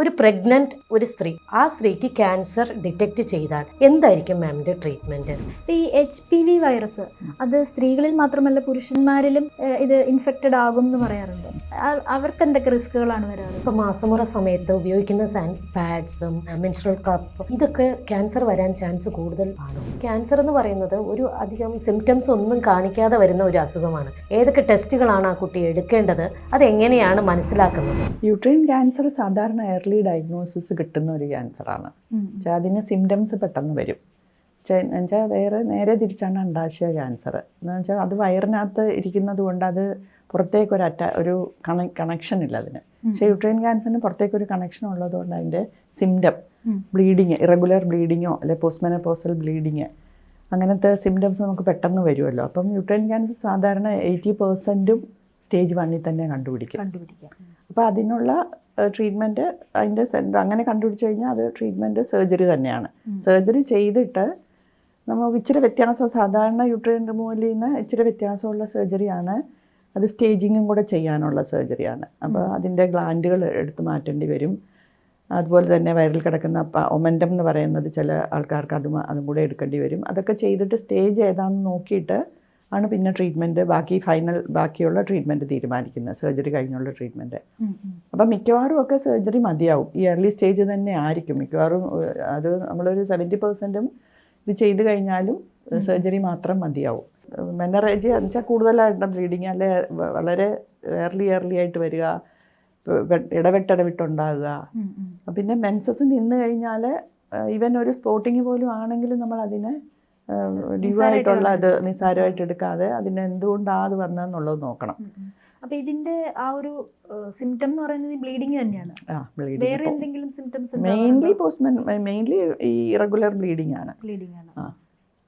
ഒരു പ്രഗ്നന്റ് ഒരു സ്ത്രീ. ആ സ്ത്രീക്ക് ക്യാൻസർ ഡിറ്റക്ട് ചെയ്താൽ എന്തായിരിക്കും മാമിന്റെ ട്രീറ്റ്മെന്റ് ഈ എച്ച് പി വി വൈറസ് അത് സ്ത്രീകളിൽ മാത്രമല്ല പുരുഷന്മാരിലും ഇത് ഇൻഫെക്റ്റഡ് ആകും എന്ന് പറയാറുണ്ട്. അവർക്ക് എന്തൊക്കെ റിസ്കുകളാണ് വരാറ്? ഇപ്പൊ മാസമുറ സമയത്ത് ഉപയോഗിക്കുന്ന സാൻ പാഡ്സും മെൻസ്ട്രൽ കപ്പ് ഇതൊക്കെ ക്യാൻസർ വരാൻ ചാൻസ് കൂടുതൽ ആണ്? ക്യാൻസർ എന്ന് പറയുന്നത് ഒരു അധികം സിംറ്റംസ് ഒന്നും കാണിക്കാതെ വരുന്ന ഒരു അസുഖമാണ്. ഏതൊക്കെ ടെസ്റ്റുകളാണ് ആ കുട്ടി എടുക്കേണ്ടത്? അത് എങ്ങനെയാണ് മനസ്സിലാക്കുന്നത്? യൂട്രൈൻ ക്യാൻസർ സാധാരണ എയർലി ഡയഗ്നോസിസ് കിട്ടുന്ന ഒരു ക്യാൻസറാണ് വെച്ചാൽ അതിന് സിംറ്റംസ് പെട്ടെന്ന് വരും. എന്നുവെച്ചാൽ വേറെ നേരെ തിരിച്ചാണ് അണ്ടാശയ ക്യാൻസർ എന്ന് വെച്ചാൽ അത് വയറിനകത്ത് ഇരിക്കുന്നത് കൊണ്ട് അത് പുറത്തേക്ക് ഒരു അറ്റാ ഒരു കണ കണക്ഷൻ ഇല്ല അതിന്. പക്ഷേ യൂട്രൈൻ ക്യാൻസറിന് പുറത്തേക്ക് ഒരു കണക്ഷൻ ഉള്ളതുകൊണ്ട് അതിന്റെ സിംറ്റം. ബ്ലീഡിങ് ഇറഗുലർ ബ്ലീഡിങ്ങോ അല്ലെ പോസ്റ്റ്മെനപ്പോസൽ ബ്ലീഡിങ് അങ്ങനത്തെ സിംറ്റംസ് നമുക്ക് പെട്ടെന്ന് വരുമല്ലോ. അപ്പം യൂട്രൈൻ ക്യാൻസർ സാധാരണ എയ്റ്റി പെർസെന്റും സ്റ്റേജ് വണ്ണിൽ തന്നെ കണ്ടുപിടിക്കുക കണ്ടുപിടിക്കുക അപ്പോൾ അതിനുള്ള ട്രീറ്റ്മെന്റ് അതിന്റെ സെന്റർ അങ്ങനെ കണ്ടുപിടിച്ച് കഴിഞ്ഞാൽ അത് ട്രീറ്റ്മെന്റ് സർജറി തന്നെയാണ്. സർജറി ചെയ്തിട്ട് നമുക്ക് ഇച്ചിരി വ്യത്യാസം സാധാരണ യൂട്രൈൻ റിമൂവലിൽ നിന്ന് ഇച്ചിരി വ്യത്യാസമുള്ള സർജറിയാണ്. അത് സ്റ്റേജിങ്ങും കൂടെ ചെയ്യാനുള്ള സർജറിയാണ്. അപ്പോൾ അതിന്റെ ഗ്ലാൻഡുകൾ എടുത്ത് മാറ്റേണ്ടി വരും. അതുപോലെ തന്നെ വയറിൽ കിടക്കുന്ന ഒമൻഡം എന്ന് പറയുന്നത് ചില ആൾക്കാർക്ക് അതും അതും കൂടെ എടുക്കേണ്ടി വരും. അതൊക്കെ ചെയ്തിട്ട് സ്റ്റേജ് ഏതാണെന്ന് നോക്കിയിട്ട് ആണ് പിന്നെ ട്രീറ്റ്മെന്റ് ബാക്കി ഫൈനൽ ബാക്കിയുള്ള ട്രീറ്റ്മെന്റ് തീരുമാനിക്കുന്നത്. സർജറി കഴിഞ്ഞുള്ള ട്രീറ്റ്മെന്റ് അപ്പം മിക്കവാറും ഒക്കെ സർജറി മതിയാവും. ഈ ഏർലി സ്റ്റേജ് തന്നെ ആയിരിക്കും. മിക്കവാറും അത് നമ്മളൊരു സെവന്റി പെർസെന്റും ഇത് ചെയ്ത് കഴിഞ്ഞാലും സർജറി മാത്രം മതിയാവും. മെനറേജ് എന്ന് വെച്ചാൽ കൂടുതലായിട്ട് ബ്ലീഡിങ് അല്ലെ വളരെ ഏർലി ഏർലി ആയിട്ട് വരിക ഇടവിട്ടിടവിട്ടുണ്ടാകുക. പിന്നെ മെൻസസ് നിന്ന് കഴിഞ്ഞാൽ ഈവൻ ഒരു സ്പോട്ടിങ് പോലും ആണെങ്കിലും നമ്മൾ അതിനെ ഡ്യൂ അത് നിസ്സാരമായിട്ട് എടുക്കാതെ അതിന് എന്തുകൊണ്ടാണ് അത് വന്നതെന്നുള്ളത് നോക്കണം. അപ്പൊ ഇതിന്റെ ആ ഒരു സിംറ്റം എന്ന് പറയുന്നത് ബ്ലീഡിങ് തന്നെയാണ്. വേറെ എന്തെങ്കിലും സിംറ്റംസ് മെയിൻലി പോസ്റ്റ്മെൻ മെയിൻലി ഈ ഇറഗുലർ ബ്ലീഡിംഗ് ആണ്. ബ്ലീഡിംഗ് ആണ്.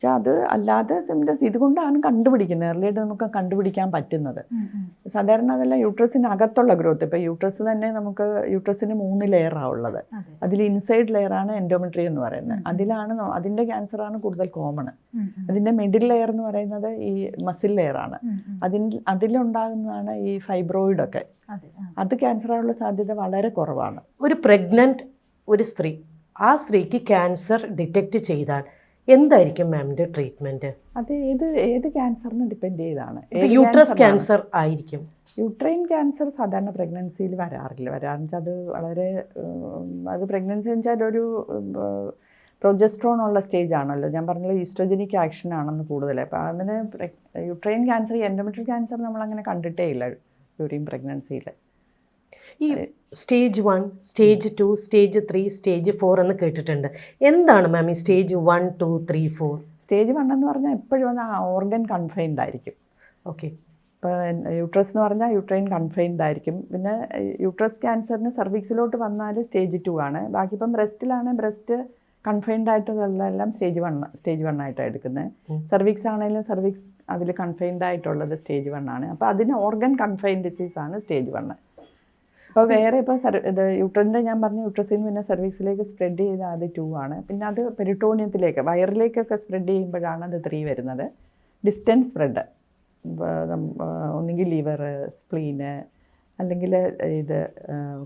വെച്ചാൽ അത് അല്ലാതെ സിംറ്റംസ് ഇതുകൊണ്ടാണ് കണ്ടുപിടിക്കുന്നത്. എർലിയായിട്ട് നമുക്ക് കണ്ടുപിടിക്കാൻ പറ്റുന്നത്. സാധാരണ അതല്ല യൂട്രസിനകത്തുള്ള ഗ്രോത്ത് ഇപ്പോൾ യൂട്രസ് തന്നെ നമുക്ക് യൂട്രസിന് മൂന്ന് ലെയറാണ് ഉള്ളത്. അതിൽ ഇൻസൈഡ് ലെയറാണ് എൻഡോമെട്രി എന്ന് പറയുന്നത്. അതിലാണ് അതിന്റെ ക്യാൻസറാണ് കൂടുതൽ കോമൺ. അതിന്റെ മിഡിൽ ലെയർ എന്ന് പറയുന്നത് ഈ മസിൽ ലെയറാണ്. അതിൽ അതിലുണ്ടാകുന്നതാണ് ഈ ഫൈബ്രോയിഡൊക്കെ ഒക്കെ. അത് അത് ക്യാൻസറാനുള്ള സാധ്യത വളരെ കുറവാണ്. ഒരു പ്രഗ്നന്റ് ഒരു സ്ത്രീ ആ സ്ത്രീക്ക് ക്യാൻസർ ഡിറ്റക്റ്റ് ചെയ്താൽ എന്തായിരിക്കും മാമിന്റെ ട്രീറ്റ്മെന്റ് അത് ഏത് ഏത് ക്യാൻസറിനും ഡിപ്പെൻഡ് ചെയ്താണ്? യൂട്രസ് ക്യാൻസർ ആയിരിക്കും. യൂട്രൈൻ ക്യാൻസർ സാധാരണ പ്രഗ്നൻസിയിൽ വരാറില്ല. വരാന്ന് വെച്ചാൽ അത് വളരെ അത് പ്രഗ്നൻസി എന്ന് വെച്ചാൽ ഒരു പ്രൊജസ്ട്രോൺ ഉള്ള സ്റ്റേജ് ആണല്ലോ. ഞാൻ പറഞ്ഞല്ലോ ഈസ്ട്രജനിക് ആക്ഷൻ ആണെന്ന് കൂടുതൽ. അപ്പോൾ അതിന് യൂട്രൈൻ ക്യാൻസർ എൻഡോമെട്രിയൽ ക്യാൻസർ നമ്മൾ അങ്ങനെ കണ്ടിട്ടേ ഇല്ല ഡ്യൂറിങ് പ്രഗ്നൻസിയിൽ ഈ stage one stage two stage three stage four എന്ന് കേട്ടിട്ടുണ്ട്. എന്താണ് മാം ഈ stage one two three four stage one എന്ന് പറഞ്ഞാൽ എപ്പോഴും ആ ഓർഗൻ കൺഫൈൻഡ് ആയിരിക്കും. ഓക്കെ ഇപ്പോൾ യൂട്രസ് എന്ന് പറഞ്ഞാൽ യൂട്രൈൻ കൺഫൈൻഡ് ആയിരിക്കും. പിന്നെ യൂട്രസ് ക്യാൻസറിന് സർവീക്സിലോട്ട് വന്നാൽ സ്റ്റേജ് ടു ആണ്. ബാക്കി ഇപ്പം ബ്രസ്റ്റിലാണ് ബ്രസ്റ്റ് കൺഫൈൻഡ് ആയിട്ടുള്ള ആയിട്ടുള്ളതെല്ലാം സ്റ്റേജ് വൺ സ്റ്റേജ് വൺ ആയിട്ടാണ് എടുക്കുന്നത്. സർവീക്സ് ആണെങ്കിലും സർവീക്സ് അതിൽ കൺഫൈൻഡ് ആയിട്ടുള്ളത് സ്റ്റേജ് വൺ ആണ്. അപ്പോൾ അതിന് ഓർഗൻ കൺഫൈൻഡ് ഡിസീസ് ആണ് സ്റ്റേജ് വൺ അപ്പോൾ വേറെ ഇപ്പോൾ സർ ഇത് യൂട്രന്റെ ഞാൻ പറഞ്ഞു യൂട്രസിൻ പിന്നെ സർവീസിലേക്ക് സ്പ്രെഡ് ചെയ്ത അത് ടു ആണ്. പിന്നെ അത് പെരിട്ടോണിയത്തിലേക്ക് വയറിലേക്കൊക്കെ സ്പ്രെഡ് ചെയ്യുമ്പോഴാണ് അത് ത്രീ വരുന്നത്. ഡിസ്റ്റൻസ് സ്പ്രെഡ് ഒന്നുകിൽ ലിവർ സ്പ്ലീന് അല്ലെങ്കിൽ ഇത്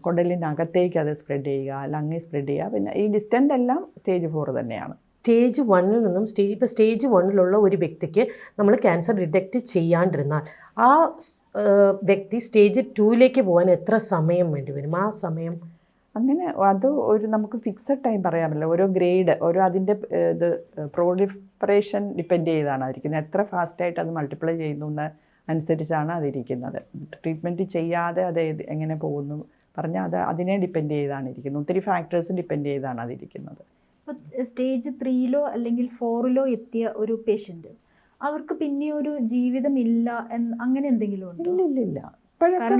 കുടലിന്റെ അകത്തേക്ക് അത് സ്പ്രെഡ് ചെയ്യുക ലങ്ങി സ്പ്രെഡ് ചെയ്യുക. പിന്നെ ഈ ഡിസ്റ്റന്റ് എല്ലാം സ്റ്റേജ് ഫോർ തന്നെയാണ്. സ്റ്റേജ് വണ്ണിൽ നിന്നും സ്റ്റേജ് ഇപ്പോൾ സ്റ്റേജ് വണ്ണിലുള്ള ഒരു വ്യക്തിക്ക് നമ്മൾ ക്യാൻസർ ഡിറ്റക്റ്റ് ചെയ്യാണ്ടിരുന്നാൽ ആ, വ്യക്തി സ്റ്റേജ് ടൂയിലേക്ക് പോകാൻ എത്ര സമയം വേണ്ടി വരും? ആ സമയം അങ്ങനെ അത് ഒരു നമുക്ക് ഫിക്സഡ് ടൈം പറയാമല്ലോ. ഓരോ ഗ്രേഡ് ഓരോ അതിന്റെ ഇത് പ്രോഡിഫറേഷൻ ഡിപ്പെൻഡ് ചെയ്താണ് അതിരിക്കുന്നത് എത്ര ഫാസ്റ്റായിട്ട് അത് മൾട്ടിപ്ലൈ ചെയ്യുന്നു എന്ന് അനുസരിച്ചാണ് അതിരിക്കുന്നത്. ട്രീറ്റ്മെന്റ് ചെയ്യാതെ അത് എങ്ങനെ പോകുന്നു പറഞ്ഞാൽ അത് അതിനെ ഡിപ്പെൻഡ് ചെയ്താണ് ഇരിക്കുന്നത് ഒത്തിരി ഫാക്ടേഴ്സ് ഡിപ്പെൻഡ് ചെയ്താണ് അതിരിക്കുന്നത്. സ്റ്റേജ് ത്രീയിലോ അല്ലെങ്കിൽ ഫോറിലോ എത്തിയ ഒരു പേഷ്യന്റ് അവർക്ക് പിന്നെ ഒരു ജീവിതമില്ല അങ്ങനെ എന്തെങ്കിലും ഉണ്ടോ? ഇപ്പോഴൊക്കെ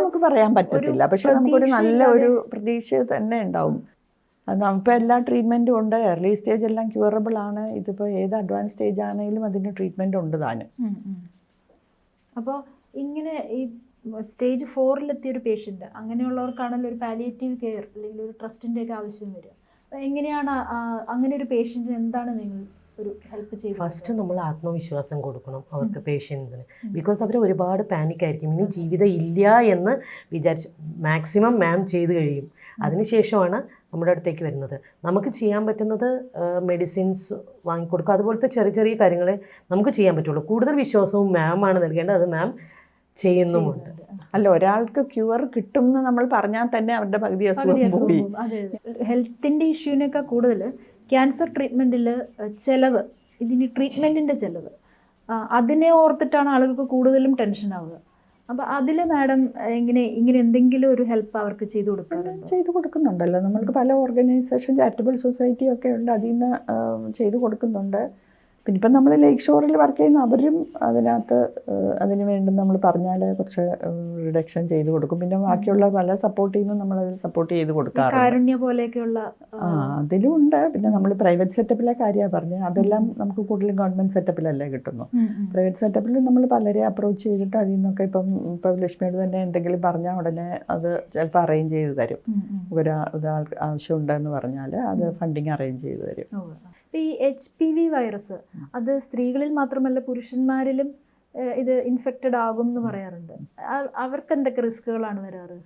നമുക്ക് പറയാൻ പറ്റത്തില്ല. പക്ഷെ നമുക്കൊരു നല്ല ഒരു പ്രതീക്ഷ തന്നെ ഉണ്ടാവും. അത് നമുക്കിപ്പോൾ എല്ലാ ട്രീറ്റ്മെന്റും ഉണ്ട്. എർലി സ്റ്റേജ് എല്ലാം ക്യൂറബിൾ ആണ്. ഇതിപ്പോൾ ഏത് അഡ്വാൻസ് സ്റ്റേജ് ആണെങ്കിലും അതിന് ട്രീറ്റ്മെന്റ് ഉണ്ട് താനും. അപ്പോൾ ഇങ്ങനെ ഈ സ്റ്റേജ് ഫോറിലെത്തിയ ഒരു പേഷ്യന്റ് അങ്ങനെയുള്ളവർക്കാണല്ലോ ഒരു പാലിയേറ്റീവ് കെയർ അല്ലെങ്കിൽ ഒരു ട്രസ്റ്റിന്റെ ഒക്കെ ആവശ്യം വരിക. എങ്ങനെയാണ് അങ്ങനെ ഒരു പേഷ്യന്റിന് എന്താണ് നിങ്ങൾ ഒരു ഹെൽപ്പ് ചെയ്യും ഫസ്റ്റ് നമ്മൾ ആത്മവിശ്വാസം കൊടുക്കണം അവർക്ക് പേഷ്യൻസിന് ബിക്കോസ് അവർ ഒരുപാട് പാനിക് ആയിരിക്കും. ഇനി ജീവിതം ഇല്ല എന്ന് വിചാരിച്ച് മാക്സിമം മാം ചെയ്ത് കഴിയും. അതിനുശേഷമാണ് നമ്മുടെ അടുത്തേക്ക് വരുന്നത്. നമുക്ക് ചെയ്യാൻ പറ്റുന്നത് മെഡിസിൻസ് വാങ്ങിക്കൊടുക്കുക. അതുപോലത്തെ ചെറിയ ചെറിയ കാര്യങ്ങളെ നമുക്ക് ചെയ്യാൻ പറ്റുള്ളൂ. കൂടുതൽ വിശ്വാസവും മാമാണ് ആണ് നൽകേണ്ടത്. അത് മാം ചെയ്യുന്നുമുണ്ട്. അല്ല ഒരാൾക്ക് ക്യൂർ കിട്ടും എന്ന് നമ്മൾ പറഞ്ഞാൽ തന്നെ അവരുടെ പകുതി അസുഖം പോയി. ഹെൽത്തിന്റെ ഇഷ്യൂവിനൊക്കെ കൂടുതൽ ക്യാൻസർ ട്രീറ്റ്മെന്റിൽ ചിലവ് ഇതിന് ട്രീറ്റ്മെന്റിന്റെ ചിലവ് അതിനെ ഓർത്തിട്ടാണ് ആളുകൾക്ക് കൂടുതലും ടെൻഷൻ ആവുക. അപ്പോൾ അതിൽ മാഡം എങ്ങനെ ഇങ്ങനെ എന്തെങ്കിലും ഒരു ഹെൽപ്പ് അവർക്ക് ചെയ്തു കൊടുക്കുന്നുണ്ട് ചെയ്തു കൊടുക്കുന്നുണ്ടല്ലോ. നമ്മൾക്ക് പല ഓർഗനൈസേഷൻ ചാരിറ്റബിൾ സൊസൈറ്റി ഒക്കെ ഉണ്ട്. അതിൽ നിന്ന് ചെയ്തു കൊടുക്കുന്നുണ്ട്. പിന്നെ ഇപ്പം നമ്മൾ ലേക്ക് ഷോറിൽ വർക്ക് ചെയ്യുന്ന അവരും അതിനകത്ത് അതിന് വേണ്ടി നമ്മൾ പറഞ്ഞാൽ കുറച്ച് റിഡക്ഷൻ ചെയ്ത് കൊടുക്കും. പിന്നെ ബാക്കിയുള്ള പല സപ്പോർട്ട് ചെയ്യുന്ന നമ്മൾ അതിൽ സപ്പോർട്ട് ചെയ്ത് കൊടുക്കാറുണ്ട്. പോലെയൊക്കെയുള്ള ആ അതിലും ഉണ്ട്. പിന്നെ നമ്മൾ പ്രൈവറ്റ് സെറ്റപ്പിലെ കാര്യമാണ് പറഞ്ഞത് അതെല്ലാം നമുക്ക് കൂടുതലും ഗവൺമെന്റ് സെറ്റപ്പിലല്ലേ കിട്ടുന്നു. പ്രൈവറ്റ് സെറ്റപ്പിൽ നമ്മൾ പലരെ അപ്രോച്ച് ചെയ്തിട്ട് അതിൽ നിന്നൊക്കെ ഇപ്പം ഇപ്പം ലക്ഷ്മിയോട് തന്നെ എന്തെങ്കിലും പറഞ്ഞാൽ ഉടനെ അത് ചിലപ്പോൾ അറേഞ്ച് ചെയ്ത് തരും. ഒരാ ഒരാൾ ആവശ്യമുണ്ടെന്ന് പറഞ്ഞാൽ അത് ഫണ്ടിങ് അറേഞ്ച് ചെയ്ത് തരും. ഈ എച്ച് പി വി വൈറസ് അത് സ്ത്രീകളിൽ മാത്രമല്ല പുരുഷന്മാരിലും ഇത് ഇൻഫെക്റ്റഡ് ആകും എന്ന് പറയാറുണ്ട്. അവർക്ക് എന്തൊക്കെ റിസ്കുകളാണ് വരാറ്?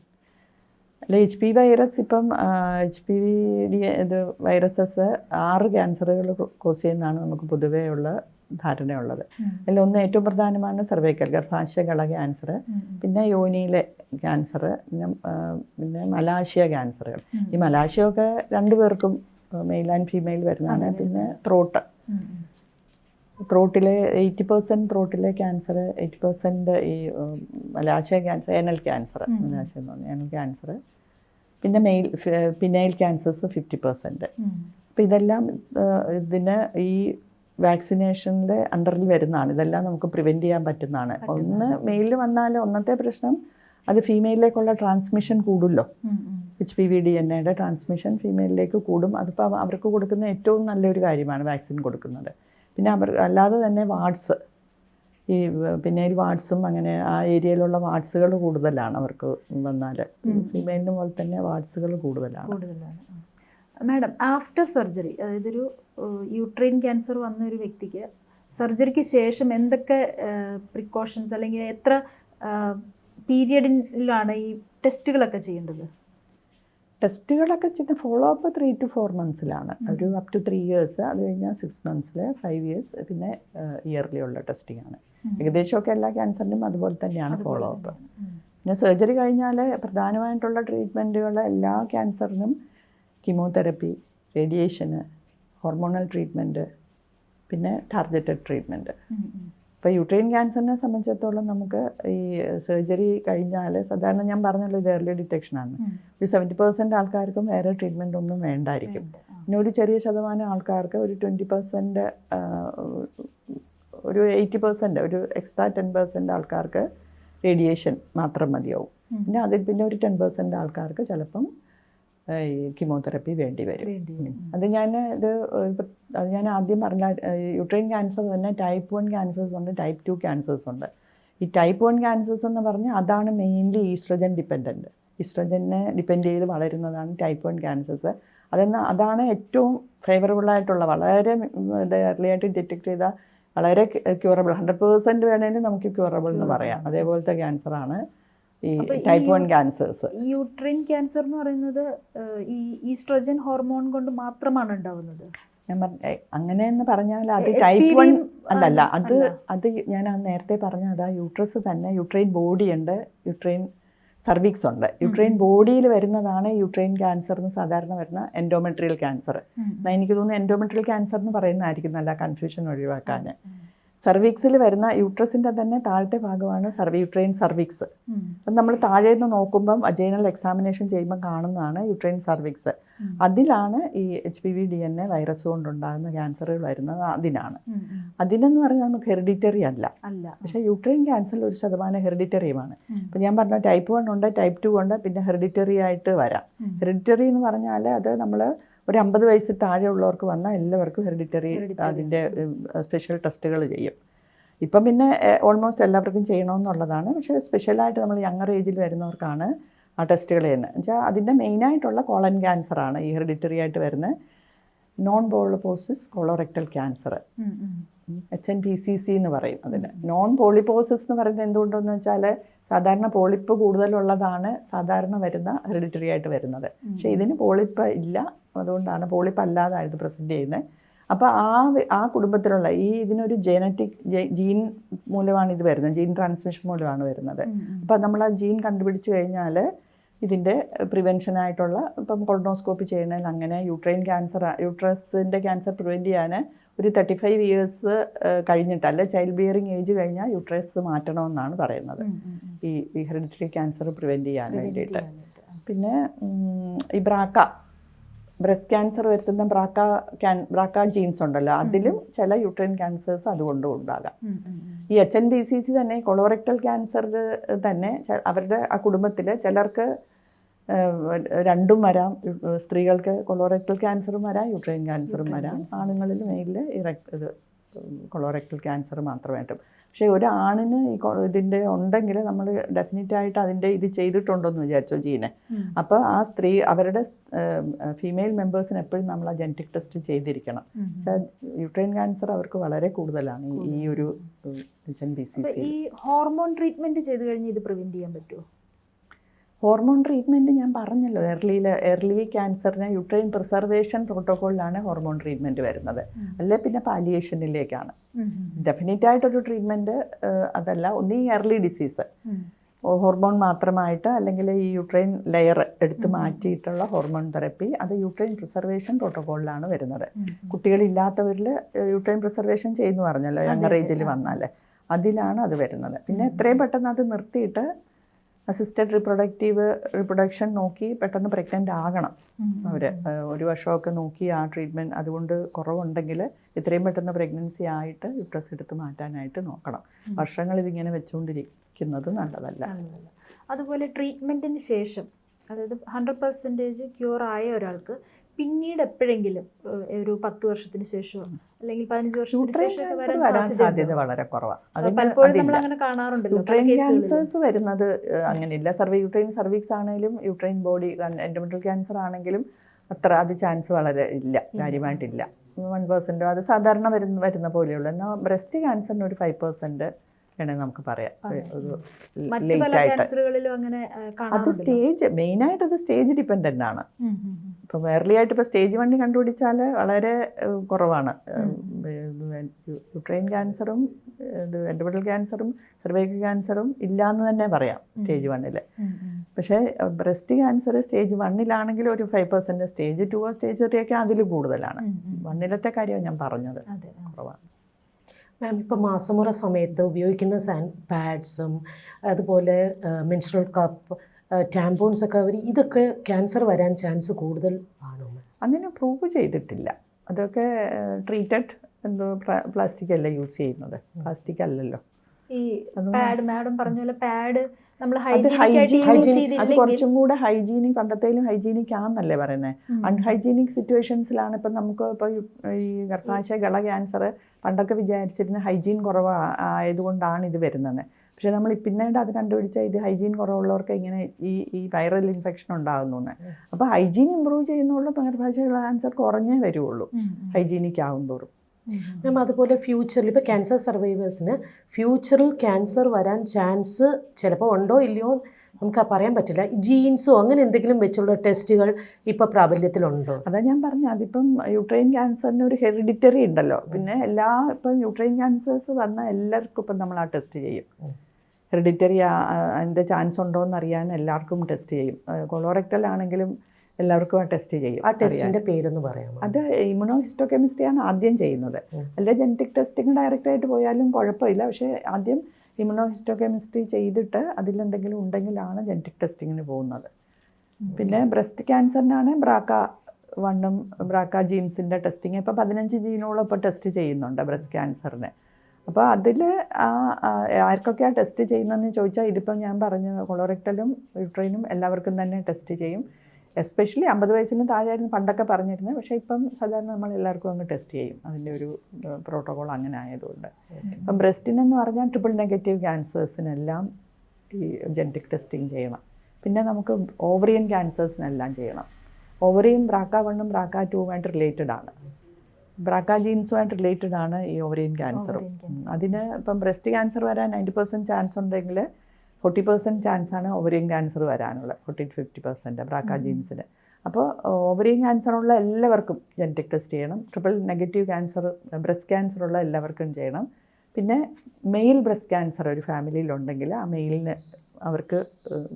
അല്ല എച്ച് പി വൈറസ് ഇപ്പം എച്ച് പി വി ഡി ഇത് വൈറസസ് ആറ് ക്യാൻസറുകൾ കോസ് ചെയ്യുന്നതാണ് നമുക്ക് പൊതുവേ ഉള്ള ധാരണയുള്ളത്. അതിൽ ഒന്ന് ഏറ്റവും പ്രധാനമാണ് സർവൈക്കൽ ഗർഭാശയകള ക്യാൻസർ പിന്നെ യോനിയിലെ ക്യാൻസർ പിന്നെ പിന്നെ മലാശയ ക്യാൻസറുകൾ ഈ മലാശയമൊക്കെ രണ്ടുപേർക്കും മെയിൽ ആൻഡ് ഫീമെയിൽ വരുന്നതാണ്. പിന്നെ ത്രോട്ട് ത്രോട്ടിലെ എയ്റ്റി പെർസെന്റ് ത്രോട്ടിലെ ക്യാൻസർ എയ്റ്റി പെർസെന്റ് ഈ മലാശയ ക്യാൻസർ ഏനൽ ക്യാൻസർ മലാശയം എന്ന് പറഞ്ഞാൽ ഏനൽ ക്യാൻസർ പിന്നെ male penile cancers fifty percent അപ്പം ഇതെല്ലാം ഇതിന് ഈ വാക്സിനേഷന്റെ അണ്ടറിൽ വരുന്നതാണ്. ഇതെല്ലാം നമുക്ക് പ്രിവെന്റ് ചെയ്യാൻ പറ്റുന്നതാണ്. ഒന്ന് മെയിലിൽ വന്നാൽ ഒന്നത്തെ പ്രശ്നം അത് ഫീമെയിലേക്കുള്ള transmission കൂടുമല്ലോ H P V D N എയുടെ ട്രാൻസ്മിഷൻ ഫീമെയിലിലേക്ക് കൂടും. അതിപ്പോൾ അവർക്ക് കൊടുക്കുന്ന ഏറ്റവും നല്ലൊരു കാര്യമാണ് വാക്സിൻ കൊടുക്കുന്നത്. പിന്നെ അവർ അല്ലാതെ തന്നെ വാർഡ്സ് ഈ പിന്നെ ഈ വാർഡ്സും അങ്ങനെ ആ ഏരിയയിലുള്ള വാർഡ്സുകൾ കൂടുതലാണ് അവർക്ക് വന്നാൽ ഫീമെയിലിന് പോലെ തന്നെ വാർഡ്സുകൾ കൂടുതലാണ്. കൂടുതലാണ്. മാഡം ആഫ്റ്റർ സർജറി അതായത് ഒരു യൂട്രൈൻ ക്യാൻസർ വന്ന ഒരു വ്യക്തിക്ക് സർജറിക്ക് ശേഷം എന്തൊക്കെ പ്രിക്കോഷൻസ് അല്ലെങ്കിൽ എത്ര പീരിയഡിലാണ് ഈ ടെസ്റ്റുകളൊക്കെ ചെയ്യേണ്ടത്? ടെസ്റ്റുകളൊക്കെ ചെയ്യുന്ന follow up three two four മന്ത്സിലാണ് ഒരു അപ് ടു ത്രീ ഇയേഴ്സ് അത് കഴിഞ്ഞാൽ സിക്സ് മന്ത്സിൽ ഫൈവ് ഇയേഴ്സ് പിന്നെ ഇയർലി ഉള്ള ടെസ്റ്റിംഗ് ആണ് ഏകദേശമൊക്കെ എല്ലാ ക്യാൻസറിനും അതുപോലെ തന്നെയാണ് ഫോളോ അപ്പ് പിന്നെ സർജറി കഴിഞ്ഞാൽ പ്രധാനമായിട്ടുള്ള ട്രീറ്റ്മെന്റുകൾ എല്ലാ ക്യാൻസറിനും കീമോതെറപ്പി റേഡിയേഷന് ഹോർമോണൽ ട്രീറ്റ്മെന്റ് പിന്നെ ടാർഗറ്റഡ് ട്രീറ്റ്മെന്റ് ഇപ്പോൾ യൂട്രെയിൻ ക്യാൻസറിനെ സംബന്ധിച്ചിടത്തോളം നമുക്ക് ഈ സർജറി കഴിഞ്ഞാൽ സാധാരണ ഞാൻ പറഞ്ഞല്ലോ ഇത് ഏർലി ഡിറ്റക്ഷനാണ് ഒരു സെവന്റി പെർസെന്റ് ആൾക്കാർക്കും വേറെ ട്രീറ്റ്മെന്റ് ഒന്നും വേണ്ടായിരിക്കും. പിന്നെ ഒരു ചെറിയ ശതമാനം ആൾക്കാർക്ക് ഒരു ട്വന്റി പെർസെന്റ് ഒരു എയ്റ്റി പെർസെന്റ് ഒരു എക്സ്ട്രാ ടെൻ പെർസെന്റ് ആൾക്കാർക്ക് റേഡിയേഷൻ മാത്രം മതിയാവും. പിന്നെ അതിൽ പിന്നെ ഒരു ടെൻ പെർസെന്റ് ആൾക്കാർക്ക് ചിലപ്പം ഈ കീമോതെറപ്പി വേണ്ടി വരും. അത് ഞാൻ ഇത് അത് ഞാൻ ആദ്യം പറഞ്ഞ യുട്രൈൻ ക്യാൻസർ തന്നെ ടൈപ്പ് വൺ ക്യാൻസേഴ്സ് ഉണ്ട് ടൈപ്പ് ടു ക്യാൻസേഴ്സ് ഉണ്ട്. ഈ ടൈപ്പ് വൺ ക്യാൻസേഴ്സ് എന്ന് പറഞ്ഞാൽ അതാണ് മെയിൻലി ഈസ്ട്രജൻ ഡിപ്പെൻഡന്റ് ഈസ്ട്രജനെ ഡിപ്പെൻഡ് ചെയ്ത് വളരുന്നതാണ് ടൈപ്പ് വൺ ക്യാൻസേഴ്സ്. അതെന്ന് അതാണ് ഏറ്റവും ഫേവറബിൾ ആയിട്ടുള്ള വളരെ ഇത് ആയിട്ട് ഡിറ്റക്ട് ചെയ്ത വളരെ ക്യൂറബിൾ ഹൺഡ്രഡ് പേഴ്സന്റ് വേണമെങ്കിൽ നമുക്ക് ക്യൂറബിൾ എന്ന് പറയാം. അതേപോലത്തെ ക്യാൻസറാണ്. ഈ ടൈപ്പ് വൺ ക്യാൻസേഴ്സ് ഈ ക്യാൻസർ എന്ന് പറയുന്നത് ഈ ഈസ്ട്രോജൻ ഹോർമോൺ കൊണ്ട് മാത്രമാണ് ഉണ്ടാവുന്നത്? ഞാൻ പറഞ്ഞ ഏ, അങ്ങനെയെന്ന് പറഞ്ഞാൽ അത് ടൈപ്പ് വൺ അല്ലല്ല അത് അത് ഞാൻ ആ നേരത്തെ പറഞ്ഞ അതാ യൂട്രസ് തന്നെ യുട്രെയിൻ ബോഡി ഉണ്ട് യുട്രെയിൻ സർവിക്സ് ഉണ്ട്. യുട്രെയിൻ ബോഡിയിൽ വരുന്നതാണ് യുട്രെയിൻ ക്യാൻസർ എന്ന് സാധാരണ വരുന്ന എൻഡോമെട്രിയൽ ക്യാൻസർ എന്നാൽ എനിക്ക് തോന്നുന്നു എൻഡോമെട്രിയൽ ക്യാൻസർ എന്ന് പറയുന്നതായിരിക്കും നല്ല കൺഫ്യൂഷൻ ഒഴിവാക്കാൻ. സർവിക്സിൽ വരുന്ന യൂട്രസിന്റെ തന്നെ താഴത്തെ ഭാഗമാണ് സർവീ യുട്രെയിൻ സർവീക്സ് അപ്പം നമ്മൾ താഴെ നിന്ന് നോക്കുമ്പം അജൈനൽ എക്സാമിനേഷൻ ചെയ്യുമ്പോൾ കാണുന്നതാണ് യുട്രെയിൻ സർവീക്സ് അതിലാണ് ഈ H P V D N A virus കൊണ്ടുണ്ടാകുന്ന ക്യാൻസറുകൾ വരുന്നത് അതിനാണ്. അതിനെന്ന് പറഞ്ഞാൽ നമുക്ക് ഹെറിഡിറ്ററി അല്ല. അല്ല. പക്ഷേ യൂട്രെയിൻ ക്യാൻസറിൽ ഒരു ശതമാനം ഹെറിഡിറ്ററിയുമാണ് ഇപ്പം ഞാൻ പറഞ്ഞ ടൈപ്പ് വൺ ഉണ്ട് ടൈപ്പ് ടു ഉണ്ട് പിന്നെ ഹെറിഡിറ്ററി ആയിട്ട് വരാം. ഹെറിഡിറ്ററി എന്ന് പറഞ്ഞാൽ അത് നമ്മൾ ഒരു അമ്പത് വയസ്സിൽ താഴെയുള്ളവർക്ക് വന്നാൽ എല്ലാവർക്കും ഹെറിഡിറ്ററി അതിന്റെ സ്പെഷ്യൽ ടെസ്റ്റുകൾ ചെയ്യും. ഇപ്പം പിന്നെ ഓൾമോസ്റ്റ് എല്ലാവർക്കും ചെയ്യണമെന്നുള്ളതാണ്. പക്ഷേ സ്പെഷ്യലായിട്ട് നമ്മൾ യങ്ങർ ഏജിൽ വരുന്നവർക്കാണ് ആ ടെസ്റ്റുകൾ ചെയ്യുന്നത്. വെച്ചാൽ അതിന്റെ മെയിനായിട്ടുള്ള കോളൻ ക്യാൻസറാണ് ഈ ഹെറിഡിറ്ററി ആയിട്ട് വരുന്നത്. Non polyposis colorectal cancer. H N P C C എന്ന് പറയും അതിന്. നോൺ പോളിപ്പോസിസ് എന്ന് പറയുന്നത് എന്തുകൊണ്ടെന്ന് വെച്ചാൽ സാധാരണ പോളിപ്പ് കൂടുതലുള്ളതാണ് സാധാരണ വരുന്ന ഹെറിഡിറ്ററി ആയിട്ട് വരുന്നത്. പക്ഷേ ഇതിന് പോളിപ്പ് ഇല്ല. അതുകൊണ്ടാണ് പോളിപ്പ് അല്ലാതെ ഇത് പ്രസന്റ് ചെയ്യുന്നത് അപ്പോൾ ആ ആ കുടുംബത്തിലുള്ള ഈ ഇതിനൊരു ജെനറ്റിക് ജീൻ മൂലമാണ് ഇത് വരുന്നത് ജീൻ ട്രാൻസ്മിഷൻ മൂലമാണ് വരുന്നത്. അപ്പോൾ നമ്മൾ ആ ജീൻ കണ്ടുപിടിച്ച് കഴിഞ്ഞാൽ ഇതിന്റെ പ്രിവെൻഷനായിട്ടുള്ള ഇപ്പം കൊളോണോസ്കോപ്പി ചെയ്യണമെങ്കിൽ അങ്ങനെ യൂട്രൈൻ ക്യാൻസർ യൂട്രസിന്റെ ക്യാൻസർ പ്രിവെന്റ് ചെയ്യാൻ ഒരു തേർട്ടി ഫൈവ് ഇയേഴ്സ് കഴിഞ്ഞിട്ട് അല്ലെ ചൈൽഡ് ബിയറിംഗ് ഏജ് കഴിഞ്ഞാൽ യൂട്രസ് മാറ്റണമെന്നാണ് പറയുന്നത്. ഈ ഹെറിഡിറ്ററി ക്യാൻസർ പ്രിവെന്റ് ചെയ്യാൻ വേണ്ടിയിട്ട്. പിന്നെ ഈ ബ്രാക്ക ബ്രസ്റ്റ് ക്യാൻസർ വരുത്തുന്ന ബ്രാക്ക ക്യാൻ ബ്രാക്ക ജീൻസ് ഉണ്ടല്ലോ അതിലും ചില യൂട്രൈൻ ക്യാൻസേഴ്സ് അതുകൊണ്ടും ഉണ്ടാകാം. ഈ H N P C C തന്നെ കൊളോറക്ടൽ ക്യാൻസർ തന്നെ അവരുടെ ആ കുടുംബത്തിൽ ചിലർക്ക് രണ്ടും വരാം. സ്ത്രീകൾക്ക് കൊളോറക്ടൽ ക്യാൻസറും വരാം യൂട്രൈൻ ക്യാൻസറും വരാം. ആണുങ്ങളിൽ മെയിലിൽ ഈ ഇത് കൊളോറക്ടൽ ക്യാൻസർ മാത്രമായിട്ടും. പക്ഷേ ഒരു ആണിന് ഈ ഇതിന്റെ ഉണ്ടെങ്കിൽ നമ്മൾ ഡെഫിനറ്റായിട്ട് അതിന്റെ ഇത് ചെയ്തിട്ടുണ്ടെന്ന് വിചാരിച്ചോ ജീനെ? അപ്പോൾ ആ സ്ത്രീ അവരുടെ ഫീമെയിൽ മെമ്പേഴ്സിന് എപ്പോഴും നമ്മൾ ആ ജനറ്റിക് ടെസ്റ്റ് ചെയ്തിരിക്കണം. യൂട്രൈൻ ക്യാൻസർ അവർക്ക് വളരെ കൂടുതലാണ് ഈ- ഒരു H N B C C ഈ ഹോർമോൺ ട്രീറ്റ്മെന്റ് ചെയ്ത് കഴിഞ്ഞ് ഇത് പ്രിവെന്റ് ചെയ്യാൻ പറ്റുമോ ഹോർമോൺ ട്രീറ്റ്മെന്റ് ഞാൻ പറഞ്ഞല്ലോ എർലിയിൽ എർലി ക്യാൻസറിന് യുട്രൈൻ പ്രിസർവേഷൻ പ്രോട്ടോക്കോളിലാണ് ഹോർമോൺ ട്രീറ്റ്മെന്റ് വരുന്നത്. അല്ലെ പിന്നെ പാലിയേഷനിലേക്കാണ്. ഡെഫിനറ്റായിട്ടൊരു ട്രീറ്റ്മെന്റ് അതല്ല ഒന്നീ എർലി ഡിസീസ്. ഹോർമോൺ മാത്രമായിട്ട് അല്ലെങ്കിൽ ഈ യുട്രൈൻ ലെയർ എടുത്ത് മാറ്റിയിട്ടുള്ള ഹോർമോൺ തെറപ്പി അത് യുട്രൈൻ പ്രിസർവേഷൻ പ്രോട്ടോക്കോളിലാണ് വരുന്നത്. കുട്ടികളില്ലാത്തവരിൽ യുട്രൈൻ പ്രിസർവേഷൻ ചെയ്യുന്നു പറഞ്ഞല്ലോ യങ്ങർ ഏജിൽ. വന്നാൽ അതിലാണ് അത് വരുന്നത്. പിന്നെ എത്രയും പെട്ടെന്ന് അത് നിർത്തിയിട്ട് അസിസ്റ്റഡ് റിപ്രൊഡക്റ്റീവ് റിപ്രൊഡക്ഷൻ നോക്കി പെട്ടെന്ന് പ്രഗ്നന്റ് ആകണം. അവർ ഒരു വർഷമൊക്കെ നോക്കി ആ ട്രീറ്റ്മെന്റ് അതുകൊണ്ട് കുറവുണ്ടെങ്കിൽ എത്രയും പെട്ടെന്ന് പ്രഗ്നൻസി ആയിട്ട് യുട്രസ് എടുത്ത് മാറ്റാനായിട്ട് നോക്കണം. വർഷങ്ങൾ ഇതിങ്ങനെ വെച്ചുകൊണ്ടിരിക്കുന്നത് നല്ലതല്ല. അതുപോലെ ട്രീറ്റ്മെന്റിന് ശേഷം അതായത് ഹൺഡ്രഡ് പെർസെന്റേജ് ക്യൂർ ആയ ഒരാൾക്ക് പിന്നീട് എപ്പോഴെങ്കിലും ഒരു പത്ത് വർഷത്തിന് ശേഷം അല്ലെങ്കിൽ പതിനഞ്ച് വർഷത്തിന് വരാൻ സാധ്യത വളരെ കുറവാണ് പലപ്പോഴും നമ്മൾ അങ്ങനെ യൂട്രൈൻ ക്യാൻസേഴ്സ് വരുന്നത് അങ്ങനെയില്ല. സർവീ യൂട്രൈൻ സർവീക്സ് ആണെങ്കിലും യൂട്രൈൻ ബോഡി എൻഡോമെട്രിയൽ ക്യാൻസർ ആണെങ്കിലും അത്ര അത് ചാൻസ് വളരെ ഇല്ല കാര്യമായിട്ടില്ല. വൺ പെർസെന്റോ അത് സാധാരണ വരുന്ന വരുന്ന പോലെയുള്ളൂ. എന്നാൽ ബ്രസ്റ്റ് ക്യാൻസറിന് ഒരു ഫൈവ് പെർസെന്റ് വേണമെങ്കിൽ നമുക്ക് പറയാം. അതെ. ഒരു ലേറ്റ് ആയിട്ട്. അത്. സ്റ്റേജ് മെയിനായിട്ട് അത് സ്റ്റേജ് ഡിപ്പെൻഡന്റ് ആണ്. ഇപ്പം വേർലി ആയിട്ട് ഇപ്പോൾ സ്റ്റേജ് വണ്ണി കണ്ടുപിടിച്ചാൽ വളരെ കുറവാണ്. യുട്രൈൻ ക്യാൻസറും ഇത് എൻഡോമെട്രിയൽ ക്യാൻസറും സെർവൈക്കൽ ക്യാൻസറും ഇല്ലയെന്ന് തന്നെ പറയാം സ്റ്റേജ് വണ്ണിൽ. പക്ഷേ ബ്രസ്റ്റ് ക്യാൻസർ സ്റ്റേജ് വണ്ണിലാണെങ്കിൽ ഒരു five percent stage two stage three ഒക്കെ അതിൽ കൂടുതലാണ്. വണ്ണിലത്തെ കാര്യമാണ് ഞാൻ പറഞ്ഞത്. കുറവാണ്. മാം ഇപ്പോൾ മാസമുറ സമയത്ത് ഉപയോഗിക്കുന്ന സാൻ പാഡ്സും അതുപോലെ മെൻസ്ട്രൽ കപ്പ് ടാമ്പോൺസ് ഒക്കെ അവർ ഇതൊക്കെ ക്യാൻസർ വരാൻ ചാൻസ് കൂടുതൽ ആണോ അങ്ങനെ പ്രൂവ് ചെയ്തിട്ടില്ല. അതൊക്കെ ട്രീറ്റഡ് എന്തോ പ്ലാസ്റ്റിക് അല്ല യൂസ് ചെയ്യുന്നത്. പ്ലാസ്റ്റിക് അല്ലല്ലോ ഈ പാഡ് മാഡം പറഞ്ഞ പോലെ പാഡ് അത് ഹൈജീനിക് അത് കുറച്ചും കൂടെ ഹൈജീനിക് പണ്ടത്തേലും ഹൈജീനിക് ആണെന്നല്ലേ പറയുന്നത് അൺഹൈജീനിക് സിറ്റുവേഷൻസിലാണ് ഇപ്പം നമുക്ക് ഇപ്പോൾ ഈ ഗർഭാശയ ഗള ക്യാൻസർ പണ്ടൊക്കെ വിചാരിച്ചിരുന്ന ഹൈജീൻ കുറവ് ആയതുകൊണ്ടാണ് ഇത് വരുന്നത്. പക്ഷേ നമ്മൾ പിന്നീട് അത് കണ്ടുപിടിച്ചാൽ ഇത് ഹൈജീൻ കുറവുള്ളവർക്ക് ഇങ്ങനെ ഈ ഈ വൈറൽ ഇൻഫെക്ഷൻ ഉണ്ടാകുന്നു എന്ന് അപ്പോൾ ഹൈജീൻ ഇമ്പ്രൂവ് ചെയ്യുന്നുള്ള ഗർഭാശയ ഗള ക്യാൻസർ കുറഞ്ഞേ വരുള്ളൂ. ഹൈജീനിക് ആകുമ്പോഴും. മാം അതുപോലെ ഫ്യൂച്ചറിൽ ഇപ്പോൾ ക്യാൻസർ സർവൈവേഴ്സിന് ഫ്യൂച്ചറിൽ ക്യാൻസർ വരാൻ ചാൻസ് ചിലപ്പോൾ ഉണ്ടോ ഇല്ലയോ നമുക്ക് പറയാൻ പറ്റില്ല. ജീൻസോ അങ്ങനെ എന്തെങ്കിലും വെച്ചുള്ള ടെസ്റ്റുകൾ ഇപ്പോൾ പ്രാബല്യത്തിലുണ്ടോ? അതാ ഞാൻ പറഞ്ഞു അതിപ്പം യൂട്രൈൻ ക്യാൻസറിന് ഒരു ഹെറിഡിറ്ററി ഉണ്ടല്ലോ. പിന്നെ എല്ലാ ഇപ്പം യൂട്രൈൻ ക്യാൻസേഴ്സ് വന്ന എല്ലാവർക്കും ഇപ്പം നമ്മൾ ആ ടെസ്റ്റ് ചെയ്യും. ഹെറിഡിറ്ററി അതിന്റെ ചാൻസ് ഉണ്ടോ എന്ന് അറിയാൻ എല്ലാവർക്കും ടെസ്റ്റ് ചെയ്യും. കൊളോറക്റ്റൽ ആണെങ്കിലും എല്ലാവർക്കും ആ ടെസ്റ്റ് ചെയ്യും ആ ടെസ്റ്റിന്റെ പേരൊന്ന് പറയാം അത് ഇമ്യൂണോ ഹിസ്റ്റോകെമിസ്ട്രിയാണ് ആദ്യം ചെയ്യുന്നത്. അല്ല ജനറ്റിക് ടെസ്റ്റിംഗ് ഡയറക്റ്റായിട്ട് പോയാലും കുഴപ്പമില്ല. പക്ഷേ ആദ്യം ഇമ്യൂണോ ഹിസ്റ്റോകെമിസ്ട്രി ചെയ്തിട്ട് അതിലെന്തെങ്കിലും ഉണ്ടെങ്കിലാണ് ജനറ്റിക് ടെസ്റ്റിങ്ങിന് പോകുന്നത്. പിന്നെ ബ്രസ്റ്റ് ക്യാൻസറിനാണ് ബ്രാക്ക വണ്ണും ബ്രാക്ക ജീൻസിന്റെ ടെസ്റ്റിങ് ഇപ്പോൾ പതിനഞ്ച് ജീനോളം ഇപ്പോൾ ടെസ്റ്റ് ചെയ്യുന്നുണ്ട് ബ്രസ്റ്റ് ക്യാൻസറിന് അപ്പോൾ അതിൽ ആ ആ, ആർക്കൊക്കെയാണ് ടെസ്റ്റ് ചെയ്യുന്നതെന്ന് ചോദിച്ചാൽ ഇതിപ്പോൾ ഞാൻ പറഞ്ഞു കൊളോറെക്ടലും യുട്രൈനും എല്ലാവർക്കും തന്നെ ടെസ്റ്റ് ചെയ്യും. എസ്പെഷ്യലി അമ്പത് വയസ്സിന് താഴെയായിരുന്നു പണ്ടൊക്കെ പറഞ്ഞിരുന്നത്. പക്ഷേ ഇപ്പം സാധാരണ നമ്മൾ എല്ലാവർക്കും അങ്ങ് ടെസ്റ്റ് ചെയ്യും. അതിന്റെ ഒരു പ്രോട്ടോകോൾ അങ്ങനെ ആയതുകൊണ്ട്. ഇപ്പം ബ്രസ്റ്റിനെന്ന് പറഞ്ഞാൽ ട്രിപ്പിൾ നെഗറ്റീവ് ക്യാൻസേഴ്സിനെല്ലാം ഈ ജനറ്റിക് ടെസ്റ്റിംഗ് ചെയ്യണം. പിന്നെ നമുക്ക് ഓവറിയൻ ക്യാൻസേഴ്സിനെല്ലാം ചെയ്യണം. ഓവറിയും ബ്രാക്ക വണ്ണും ബ്രാക്ക ടൂവുമായിട്ട് റിലേറ്റഡ് ആണ്. ബ്രാക്ക ജീൻസുമായിട്ട് റിലേറ്റഡ് ആണ് ഈ ഓവറിയൻ ക്യാൻസറും അതിന് ഇപ്പം ബ്രസ്റ്റ് ക്യാൻസർ വരാൻ നയന്റി പെർസെന്റ് ചാൻസ് ഉണ്ടെങ്കിൽ ഫോർട്ടി പെർസെന്റ് ചാൻസാണ് ആണ് ഓവറിയൻ ക്യാൻസർ വരാനുള്ളത്. Forty to fifty percent BRCA ജീൻസിന്. അപ്പോൾ ഓവറിയൻ ക്യാൻസർ ഉള്ള എല്ലാവർക്കും ജനറ്റിക് ടെസ്റ്റ് ചെയ്യണം. Triple negative cancer breast cancer ഉള്ള എല്ലാവർക്കും ചെയ്യണം. പിന്നെ മെയിൽ ബ്രസ്റ്റ് ക്യാൻസർ ഒരു ഫാമിലിയിൽ ഉണ്ടെങ്കിൽ ആ മെയിലിന് അവർക്ക്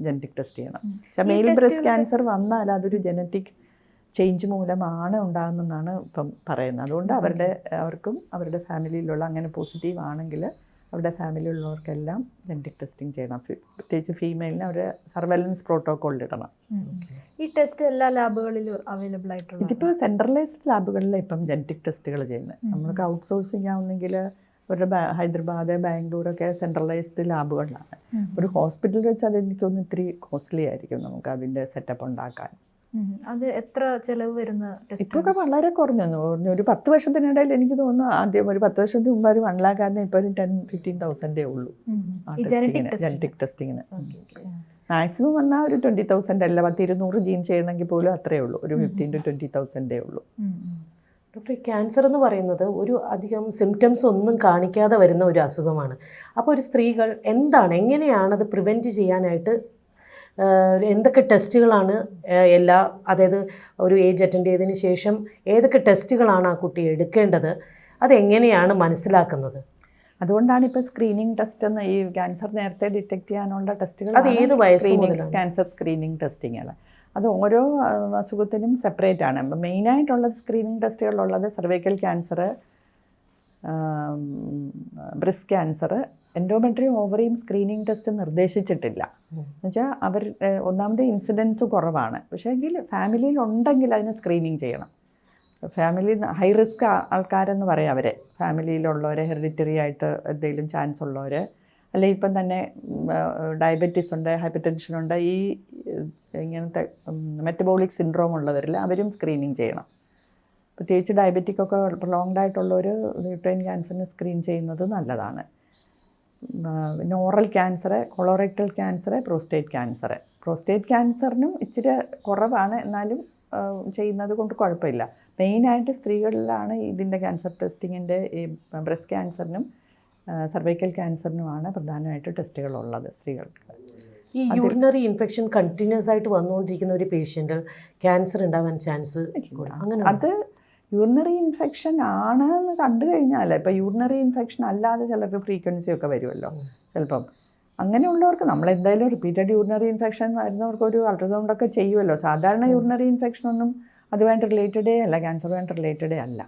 ജനറ്റിക് ടെസ്റ്റ് ചെയ്യണം. പക്ഷേ മെയിൽ ബ്രസ്റ്റ് ക്യാൻസർ വന്നാൽ അതൊരു ജനറ്റിക് ചേഞ്ച് മൂലമാണ് ഉണ്ടാകുന്നതെന്നാണ് ഇപ്പം പറയുന്നത്. അതുകൊണ്ട് അവരുടെ അവർക്കും അവരുടെ ഫാമിലിയിലുള്ള അങ്ങനെ പോസിറ്റീവ് ആണെങ്കിൽ അവരുടെ ഫാമിലി ഉള്ളവർക്കെല്ലാം ജനറ്റിക് ടെസ്റ്റിംഗ് ചെയ്യണം. പ്രത്യേകിച്ച് ഫീമെയിലിന് അവർ സർവൈലൻസ് പ്രോട്ടോക്കോളിൽ ഇടണം. ഈ ടെസ്റ്റ് എല്ലാ ലാബുകളിലും അവൈലബിൾ ആയിട്ടുള്ള ഇതിപ്പോൾ സെൻട്രലൈസ്ഡ് ലാബുകളിലാണ് ഇപ്പം ജനറ്റിക് ടെസ്റ്റുകൾ ചെയ്യുന്നത് നമുക്ക് നമ്മൾക്ക് ഔട്ട്സോഴ്സിങ് ആവുന്നെങ്കിൽ അവരുടെ ഹൈദരാബാദ് ബാംഗ്ലൂർ ഒക്കെ സെൻട്രലൈസ്ഡ് ലാബുകളിലാണ് ഒരു ഹോസ്പിറ്റലിൽ വെച്ച് അതെനിക്കൊന്ന് ഇത്തിരി കോസ്റ്റ്ലി ആയിരിക്കും നമുക്ക് അതിന്റെ സെറ്റപ്പ് ഉണ്ടാക്കാൻ. അത് എത്ര ചെലവ് വരുന്ന ഇപ്പൊക്കെ വളരെ കുറഞ്ഞു ഒരു- ഒരു പത്ത് വർഷത്തിനിടയിൽ എനിക്ക് തോന്നുന്നു ആദ്യം ഒരു പത്ത് വർഷത്തിന് മുമ്പ് ഒരു വൺ ലാക്ക് ആയിരുന്നു ഇപ്പോൾ ഒരു ടെൻ ഫിഫ്റ്റീൻ തൗസൻഡേ ഉള്ളൂ. ജനറ്റിക് ടെസ്റ്റിങ്ങിന് മാക്സിമം വന്നാൽ ഒരു ട്വന്റി തൗസൻഡ് അല്ല. പത്ത് ഇരുന്നൂറ് ജീൻ ചെയ്യണമെങ്കിൽ പോലും അത്രേ ഉള്ളൂ. ഒരു ഫിഫ്റ്റീൻ ടു ട്വന്റി തൗസൻഡേ ഉള്ളൂ. ഡോക്ടർ ക്യാൻസർ എന്ന് പറയുന്നത് ഒരു അധികം സിംറ്റംസ് ഒന്നും കാണിക്കാതെ വരുന്ന ഒരു അസുഖമാണ്. അപ്പോൾ ഒരു സ്ത്രീകൾ എന്താണ് എങ്ങനെയാണ് അത് പ്രിവെന്റ് ചെയ്യാനായിട്ട് എന്തൊക്കെ ടെസ്റ്റുകളാണ് എല്ലാ അതായത് ഒരു ഏജ് അറ്റൻഡ് ചെയ്തതിന് ശേഷം ഏതൊക്കെ ടെസ്റ്റുകളാണ് ആ കുട്ടി എടുക്കേണ്ടത്? അതെങ്ങനെയാണ് മനസ്സിലാക്കുന്നത്? അതുകൊണ്ടാണ് ഇപ്പോൾ സ്ക്രീനിങ് ടെസ്റ്റ് എന്ന് ഈ ക്യാൻസർ നേരത്തെ ഡിറ്റക്ട് ചെയ്യാനുള്ള ടെസ്റ്റുകൾ അത് ഏത് വയസ്സ് സ്ക്രീനിങ്? ക്യാൻസർ സ്ക്രീനിങ് ടെസ്റ്റിങ്ങുകൾ അത് ഓരോ അസുഖത്തിനും സെപ്പറേറ്റ് ആണ്. അപ്പം മെയിനായിട്ടുള്ളത് സ്ക്രീനിങ് ടെസ്റ്റുകളുള്ളത് സർവൈക്കൽ ക്യാൻസർ ബ്രസ്റ്റ് ക്യാൻസർ എൻഡോമെട്രിയും ഓവറിയും സ്ക്രീനിങ് ടെസ്റ്റ് നിർദ്ദേശിച്ചിട്ടില്ല. എന്നുവെച്ചാൽ അവർ ഒന്നാമത് ഇൻസിഡൻസ് കുറവാണ്. പക്ഷേ എങ്കിൽ ഫാമിലിയിൽ ഉണ്ടെങ്കിൽ അതിനെ സ്ക്രീനിങ് ചെയ്യണം. ഫാമിലി ഹൈ റിസ്ക് ആൾക്കാരെന്ന് പറയാം അവരെ. ഫാമിലിയിലുള്ളവരെ ഹെറിഡിറ്ററി ആയിട്ട് എന്തെങ്കിലും ചാൻസ് ഉള്ളവർ അല്ലെങ്കിൽ ഇപ്പം തന്നെ ഡയബറ്റീസ് ഉണ്ട് ഹൈപ്പർ ടെൻഷൻ ഉണ്ട് ഈ ഇങ്ങനത്തെ മെറ്റബോളിക് സിൻഡ്രോം ഉള്ളവരിൽ അവരും സ്ക്രീനിങ് ചെയ്യണം. പ്രത്യേകിച്ച് ഡയബറ്റിക്കൊക്കെ ഒക്കെ പ്രൊലോങ്ഡ് ആയിട്ടുള്ളവർ യൂട്രൈൻ ക്യാൻസറിന് സ്ക്രീൻ ചെയ്യുന്നത് നല്ലതാണ്. പിന്നെ oral cancer colorectal cancer prostate cancer prostate ക്യാൻസറിനും ഇച്ചിരി കുറവാണ്. എന്നാലും ചെയ്യുന്നത് കൊണ്ട് കുഴപ്പമില്ല. മെയിനായിട്ട് സ്ത്രീകളിലാണ് ഇതിന്റെ ക്യാൻസർ ടെസ്റ്റിങ്ങിന്റെ ഈ ബ്രസ്റ്റ് ക്യാൻസറിനും സർവൈക്കൽ ക്യാൻസറിനുമാണ് പ്രധാനമായിട്ട് ടെസ്റ്റുകളുള്ളത് സ്ത്രീകൾക്ക്. ഈ യൂറിനറി ഇൻഫെക്ഷൻ കണ്ടിന്യൂസ് ആയിട്ട് വന്നുകൊണ്ടിരിക്കുന്ന ഒരു പേഷ്യന്റ് ക്യാൻസർ ഉണ്ടാവാൻ ചാൻസ് അങ്ങനെ അത് യൂറിനറി ഇൻഫെക്ഷൻ ആണ് എന്ന് കണ്ടു കഴിഞ്ഞാൽ ഇപ്പോൾ യൂറിനറി ഇൻഫെക്ഷൻ അല്ലാതെ ചിലർക്ക് ഫ്രീക്വൻസി ഒക്കെ വരുമല്ലോ. ചിലപ്പം അങ്ങനെയുള്ളവർക്ക് നമ്മൾ എന്തായാലും റിപ്പീറ്റഡ് യൂറിനറി ഇൻഫെക്ഷൻ വരുന്നവർക്ക് ഒരു അൾട്രാസൗണ്ട് ഒക്കെ ചെയ്യുമല്ലോ. സാധാരണ യൂറിനറി ഇൻഫെക്ഷൻ ഒന്നും അതുമായിട്ട് റിലേറ്റഡേ അല്ല ക്യാൻസറുമായിട്ട് റിലേറ്റഡേ അല്ല.